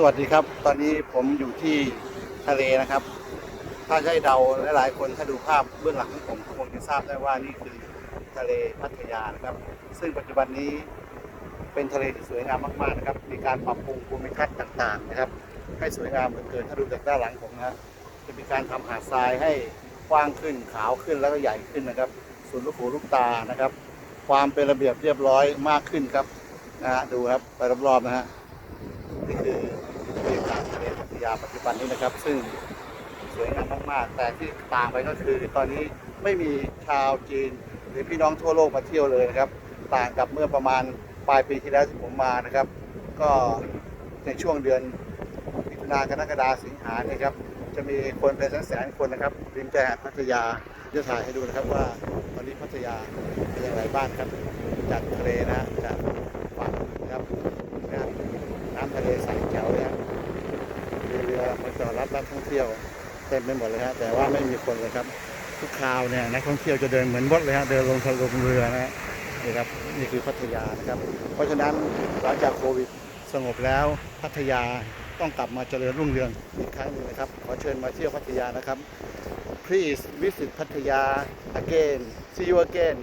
สวัสดีครับ ตอนนี้ผมอยู่ที่ทะเลนะครับ ถ้าให้เดาหลายๆคนถ้าดูภาพเบื้องหลังของผมคงจะทราบได้ว่านี่คือทะเลพัทยานะครับ ซึ่งปัจจุบันนี้เป็นทะเลที่สวยงามมากๆนะครับ มีการปรับปรุงภูมิทัศน์ต่างๆนะครับ ให้สวยงามเหลือเกินถ้าดูจากด้านหลังผมนะจะมีการทำหาดทรายให้กว้างขึ้นขาวขึ้นแล้วก็ใหญ่ขึ้นนะครับส่วนลูกหูลูกตานะครับ ความเป็นระเบียบเรียบร้อยมากขึ้นครับนะฮะดูครับไปรอบๆนะฮะ นี่คือบรรยากาศทะเลพัทยาปัจจุบันนี้นะครับ ซึ่งสวยงามมากๆ แต่ที่ต่างไปก็คือ ตอนนี้ไม่มีชาวจีนหรือพี่น้องทั่วโลกมาเที่ยวเลยนะครับ ต่างกับเมื่อประมาณปลายปีที่แล้วที่ผมมานะครับ ก็ในช่วงเดือนมิถุนายนกรกฎาสิงหาเนี่ยครับจะมีคนเป็นแสนๆคนนะครับริมชายหาดพัทยาจะถ่ายให้ดูนะครับว่าตอนนี้พัทยาเป็นอย่างไรบ้างครับจากทะเลนะฮะจากฝั่งนะครับนะครับ น้ำทะเลใสแจ๋วเลยฮะมีเรือมาจอด รับนักท่องเที่ยวเต็มไปหมดเลยฮะแต่ว่าไม่มีคนเลยครับ ทุกคราวเนี่ยนักท่องเที่ยวจะเดินเหมือนวดเลยฮะเดินลงทะลงเรือนะฮะนี่ครับนี่คือพัทยานะครับ เพราะฉะนั้นหลังจากโควิดสงบแล้วพัทยาต้องกลับมาเจริญรุ่งเรืองอีกครั้งหนึงนะครับขอเชิญมาเที่ยวพัทยานะครับ please visit พัทยา again see you again